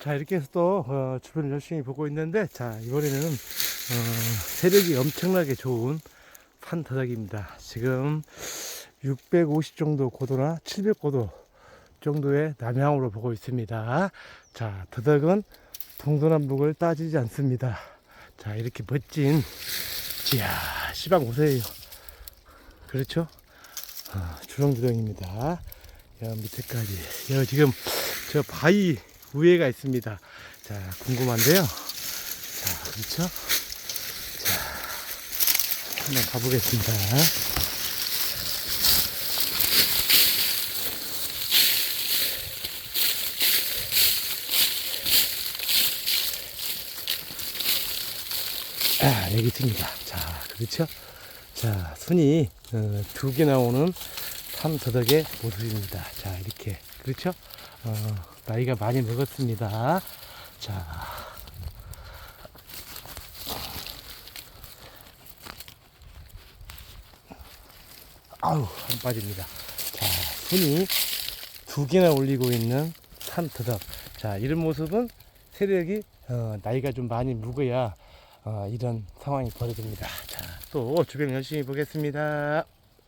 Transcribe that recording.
자, 이렇게 해서 또, 어, 주변을 열심히 보고 있는데, 자, 이번에는, 어, 세력이 엄청나게 좋은 산더덕입니다. 지금 650 정도 고도나 700 고도 정도의 남향으로 보고 있습니다. 자, 더덕은 동서남북을 따지지 않습니다. 자, 이렇게 멋진, 이야, 시방 보세요. 그렇죠? 어, 주렁주렁입니다. 여 밑에까지. 여기 지금 저 바위 위에가 있습니다. 자, 궁금한데요. 자, 그렇죠? 자, 한번 가보겠습니다. 아, 여기 있습니다. 자, 그렇죠? 자, 순이 어, 두개 나오는 삼더덕의 모습입니다. 자, 이렇게. 그렇죠? 어, 나이가 많이 먹었습니다. 자. 아우, 안 빠집니다. 자, 순이 두 개나 올리고 있는 산더덕. 자, 이런 모습은 세력이 어, 나이가 좀 많이 묵어야 어, 이런 상황이 벌어집니다. 자, 또 주변 열심히 보겠습니다.